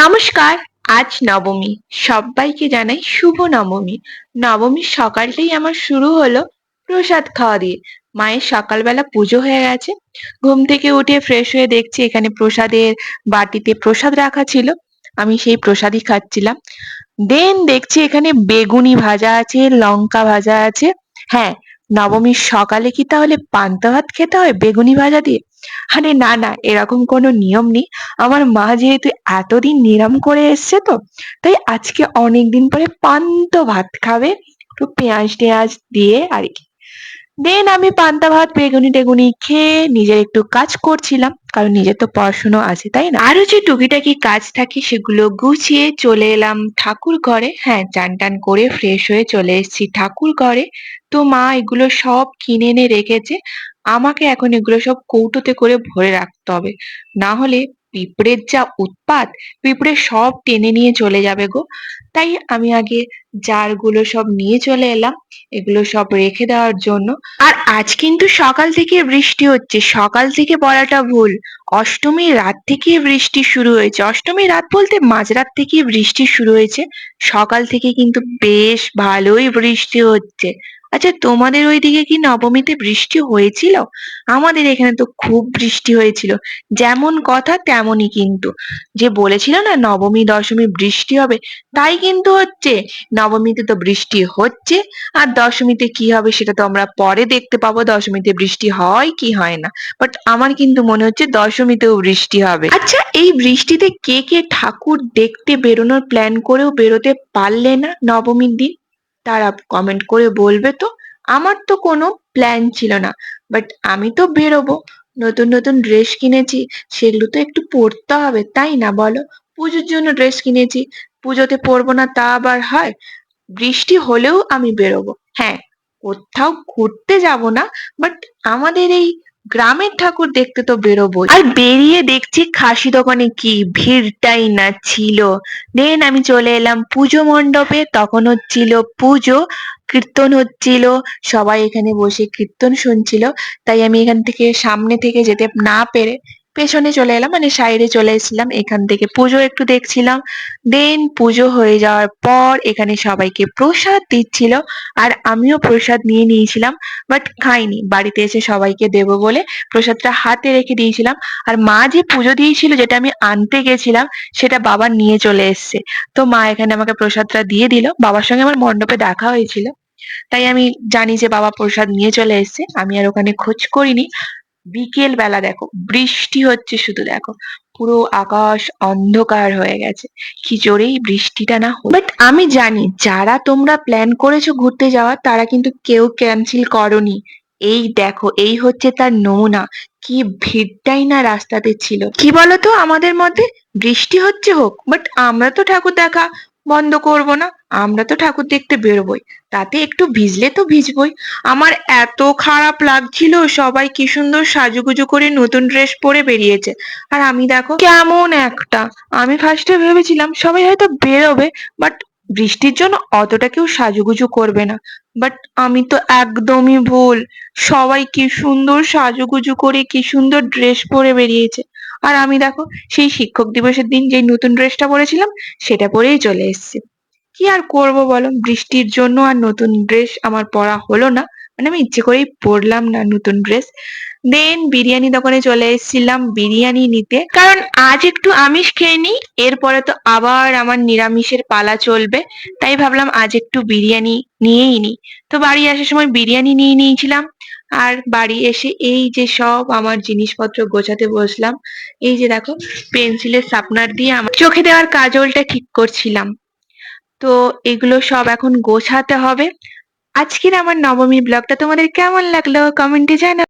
নমস্কার, আজ নবমী। সবাইকে জানাই শুভ নবমী। নবমীর সকালটাই আমার শুরু হলো প্রসাদ খাওয়া দিয়ে। মায়ের সকালবেলা পুজো হয়ে গেছে। ঘুম থেকে উঠে ফ্রেশ হয়ে দেখছি এখানে প্রসাদের বাটিতে প্রসাদ রাখা ছিল। আমি সেই প্রসাদই খাচ্ছিলাম। দেন দেখছি এখানে বেগুনি ভাজা আছে, লঙ্কা ভাজা আছে। হ্যাঁ নবমীর সকালে কি তাহলে পান্তা ভাত খেতে হয় বেগুনি ভাজা দিয়ে? আরে না না, এরকম কোনো নিয়ম নেই। আমার মা যেহেতু এতদিন নিরাম করে এসছে তো, তাই আজকে অনেকদিন পরে পান্তা ভাত খাবে। একটু পেঁয়াজ টেঁয়াজ দিয়ে আর কি। দেন আমি পান্তা ভাত, বেগুনি টেগুনি খেয়ে নিজের একটু কাজ করছিলাম, কারণ নিজের তো পড়াশুনো আছে, তাই না? আরও যে টুকিটাকি কাজ থাকে সেগুলো গুছিয়ে চলে এলাম ঠাকুর ঘরে। হ্যাঁ চান টান করে ফ্রেশ হয়ে চলে এসেছি ঠাকুর ঘরে। তো মা এগুলো সব কিনে এনে রেখেছে। আমাকে এখন এগুলো সব কৌটোতে করে ভরে রাখতে হবে। না হলে পিঁপড়ের যা উৎপাত, পিঁপড়ে সব টেনে নিয়ে চলে যাবে গো। তাই আমি আগে জারগুলো সব নিয়ে চলে এলাম, এগুলো সব রেখে দেওয়ার জন্য। আর আজ কিন্তু সকাল থেকে বৃষ্টি হচ্ছে, সকাল থেকে বলাটা ভুল। অষ্টমীর রাত থেকে বৃষ্টি শুরু হয়েছে। অষ্টমীর রাত বলতে মাঝরাত থেকে বৃষ্টি শুরু হয়েছে। সকাল থেকে কিন্তু বেশ ভালোই বৃষ্টি হচ্ছে। আচ্ছা তোমাদের ওইদিকে কি নবমীতে বৃষ্টি হয়েছিল? আমাদের এখানে তো খুব বৃষ্টি হয়েছিল। যেমন কথা তেমনই কিন্তু। যে বলেছিল না, নবমী, দশমী বৃষ্টি হবে, তাই কিন্তু হচ্ছে, নবমীতে তো বৃষ্টি হচ্ছে, আর দশমীতে কি হবে সেটা তো আমরা পরে দেখতে পাবো, দশমীতে বৃষ্টি হয় কি হয় না। বাট আমার কিন্তু মনে হচ্ছে দশমীতেও বৃষ্টি হবে। আচ্ছা এই বৃষ্টিতে কে কে ঠাকুর দেখতে বেরোনোর প্ল্যান করেও বেরোতে পারলে না নবমীর দিন? তারা কমেন্ট করে বলবে তো, আমার তো কোনো প্ল্যান ছিল না। বাট আমি তো বেরোবো, নতুন নতুন ড্রেস কিনেছি, সেগুলো তো একটু পরতে হবে, তাই না বলো? পুজোর জন্য ড্রেস কিনেছি, পুজোতে পরবো না তা আবার হয়? বৃষ্টি হলেও আমি বেরোবো। হ্যাঁ কোথাও ঘুরতে যাব না বাট আমাদের এই গ্রামের ঠাকুর দেখতে তো বেরোবো আর বেরিয়ে দেখছি খাসি দোকানে কি ভিড়টাই না ছিল। দেন আমি চলে এলাম পুজো মণ্ডপে, তখন হচ্ছিল পুজো, কীর্তন হচ্ছিল, সবাই এখানে বসে কীর্তন শুনছিল। তাই আমি এখান থেকে সামনে থেকে যেতে না পেরে পেছনে চলে এলাম মানে সাইডে চলে এসেছিলাম, এখান থেকে পুজো একটু দেখছিলাম। দেন পুজো হয়ে যাওয়ার পর এখানে সবাইকে প্রসাদ দিচ্ছিল, আর আমিও প্রসাদ নিয়ে নিয়েছিলাম বাট খাইনি। বাড়িতে এসে সবাইকে দেব বলে প্রসাদটা হাতে রেখে দিয়েছিলাম। আর মা যে পুজো দিয়েছিল, যেটা আমি আনতে গেছিলাম, সেটা বাবা নিয়ে চলে এসছে। তো মা এখানে আমাকে প্রসাদটা দিয়ে দিল। বাবার সঙ্গে আমার মণ্ডপে দেখা হয়েছিল। তাই আমি জানি যে বাবা প্রসাদ নিয়ে চলে এসছে। আমি আর ওখানে খোঁজ করিনি। বিকেল বেলা দেখো, বৃষ্টি হচ্ছে শুধু দেখো, পুরো আকাশ অন্ধকার হয়ে গেছে। কি জোরেই বৃষ্টিটা না বাট আমি জানি, যারা তোমরা প্ল্যান করেছ ঘুরতে যাওয়ার, তারা কিন্তু কেউ ক্যান্সেল করনি। এই দেখো, এই হচ্ছে তার নমুনা। কি ভিড়টাই না রাস্তাতে ছিল। কি বলতো? আমাদের মধ্যে বৃষ্টি হচ্ছে হোক বাট আমরা তো ঠাকুর দেখা বন্ধ করব না? আমরা তো ঠাকুর দেখতে বেরোবই। তাতে একটু ভিজলে তো ভিজবই। আমার এত খারাপ লাগছিল, সবাই কি সুন্দর সাজুগুজু করে নতুন ড্রেস পরে বেরিয়েছে। আর আমি দেখো কেমন একটা। আমি ফার্স্টে ভেবেছিলাম সবাই হয়তো বেরোবে বাট বৃষ্টির জন্য অতটা কেউ সাজুগুজু করবে না। বাট আমি তো একদমই ভুল। সবাই কি সুন্দর সাজুগুজু করে, কি সুন্দর ড্রেস পরে বেরিয়েছে। আর আমি দেখো, সেই শিক্ষক দিবসের দিন যেই নতুন ড্রেসটা পরেছিলাম, সেটা পরেই চলে এসেছি। কি আর করব বলো? বৃষ্টির জন্য আর নতুন ড্রেস আমার পরা হলো না। মানে আমি ইচ্ছে করেই পরলাম না নতুন ড্রেস। দেন বিরিয়ানি দোকানে চলে এসেছিলাম বিরিয়ানি নিতে। কারণ আজ একটু আমিষ খেয়ে নিই, এরপরে তো আবার আমার নিরামিষের পালা চলবে। তাই ভাবলাম আজ একটু বিরিয়ানি নিয়েই নিই। তো বাড়ি আসার সময় বিরিয়ানি নিয়ে নিয়েছিলাম। আর বাড়ি এসে এই যে সব আমার জিনিসপত্র গোছাতে বসলাম, এই যে দেখো পেন্সিলের শার্পনার দিয়ে আমার চোখে দেওয়ার কাজলটা ঠিক করছিলাম। তো এগুলো সব এখন গোছাতে হবে। আজকের আমার নবমী ব্লগটা তোমাদের কেমন লাগল? কমেন্টে জানাও।